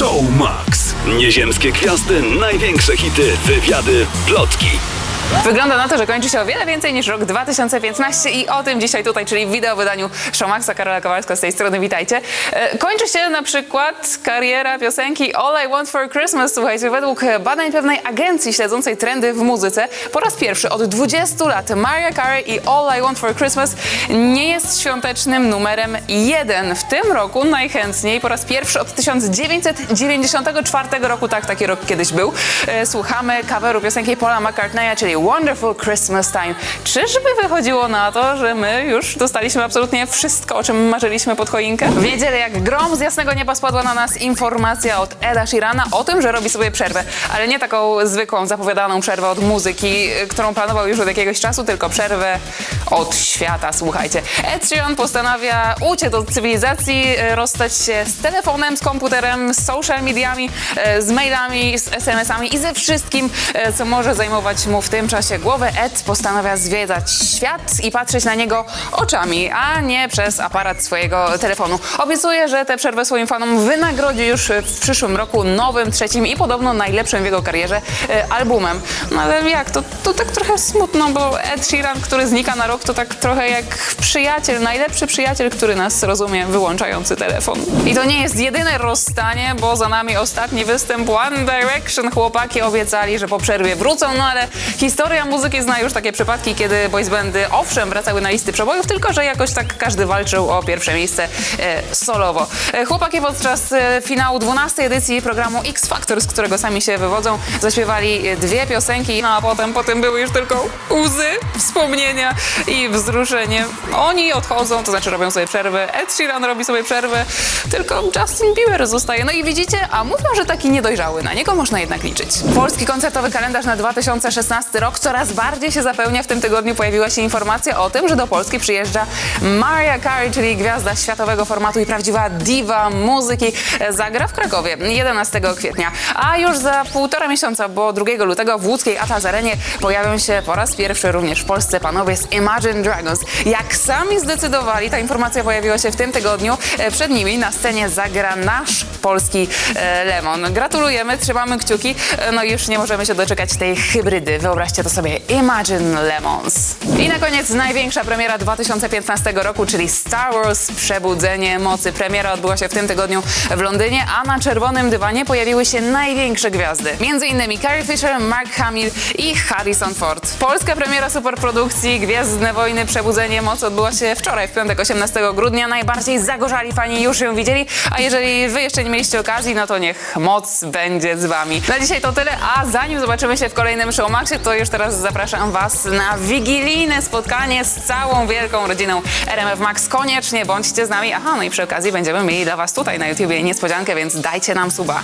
Showmax. Nieziemskie gwiazdy, największe hity, wywiady, plotki. Wygląda na to, że kończy się o wiele więcej niż rok 2015 i o tym dzisiaj tutaj, czyli w wideo wydaniu Showmaxa. Karola Kowalska z tej strony, witajcie. E, Kończy się na przykład kariera piosenki All I Want For Christmas. Słuchajcie, według badań pewnej agencji śledzącej trendy w muzyce, po raz pierwszy od 20 lat Mariah Carey i All I Want For Christmas nie jest świątecznym numerem jeden. W tym roku najchętniej po raz pierwszy od 1994 roku, tak, taki rok kiedyś był, e, słuchamy coveru piosenki Paula McCartneya, czyli Wonderful Christmas Time. Czyżby wychodziło na to, że my już dostaliśmy absolutnie wszystko, o czym marzyliśmy pod choinkę? W niedzielę jak grom z jasnego nieba spadła na nas informacja od Eda Sheerana o tym, że robi sobie przerwę, ale nie taką zwykłą, zapowiadaną przerwę od muzyki, y, którą planował już od jakiegoś czasu, tylko przerwę od świata, słuchajcie. Ed Sheeran postanawia uciec od cywilizacji, y, rozstać się z telefonem, z komputerem, z social mediami, y, z mailami, z SMS-ami i ze wszystkim, co może zajmować mu w tym czasie głowę. Ed postanawia zwiedzać świat i patrzeć na niego oczami, a nie przez aparat swojego telefonu. Obiecuje, że tę przerwę swoim fanom wynagrodzi już w przyszłym roku nowym, trzecim i podobno najlepszym w jego karierze y, albumem. No ale jak? To, to tak trochę smutno, bo Ed Sheeran, który znika na rok, to tak trochę jak przyjaciel, najlepszy przyjaciel, który nas rozumie, wyłączający telefon. I to nie jest jedyne rozstanie, bo za nami ostatni występ One Direction. Chłopaki obiecali, że po przerwie wrócą, no ale historia muzyki zna już takie przypadki, kiedy boys bandy owszem wracały na listy przebojów, tylko że jakoś tak każdy walczył o pierwsze miejsce e, solowo. E, chłopaki podczas e, finału 12 edycji programu X Factor, z którego sami się wywodzą, zaśpiewali e, dwie piosenki, no a potem, potem były już tylko łzy, wspomnienia i wzruszenie. Oni odchodzą, to znaczy robią sobie przerwę, Ed Sheeran robi sobie przerwę, tylko Justin Bieber zostaje. No i widzicie, a mówią, że taki niedojrzały, na niego można jednak liczyć. Polski koncertowy kalendarz na 2016 rok coraz bardziej się zapełnia. W tym tygodniu pojawiła się informacja o tym, że do Polski przyjeżdża Mariah Carey, czyli gwiazda światowego formatu i prawdziwa diwa muzyki. Zagra w Krakowie 11 kwietnia, a już za półtora miesiąca, bo 2 lutego w łódzkiej Atlas Arenie pojawią się po raz pierwszy również w Polsce panowie z Imagine Dragons. Jak sami zdecydowali, ta informacja pojawiła się w tym tygodniu, e, przed nimi na scenie zagra nasz polski e, Lemon. Gratulujemy, trzymamy kciuki, e, no i już nie możemy się doczekać tej hybrydy. Wyobraźcie to sobie, Imagine Lemons. I na koniec największa premiera 2015 roku, czyli Star Wars Przebudzenie Mocy. Premiera odbyła się w tym tygodniu w Londynie, a na czerwonym dywanie pojawiły się największe gwiazdy. Między innymi Carrie Fisher, Mark Hamill i Harrison Ford. Polska premiera superprodukcji Gwiezdne Wojny Przebudzenie Mocy odbyła się wczoraj, w piątek 18 grudnia. Najbardziej zagorzali fani już ją widzieli, a jeżeli wy jeszcze nie mieliście okazji, no to niech moc będzie z wami. Na dzisiaj to tyle, a zanim zobaczymy się w kolejnym Showmaxie, to już teraz zapraszam was na wigilijne spotkanie z całą wielką rodziną RMF Max. Koniecznie bądźcie z nami. Aha, no i przy okazji będziemy mieli dla was tutaj na YouTubie niespodziankę, więc dajcie nam suba.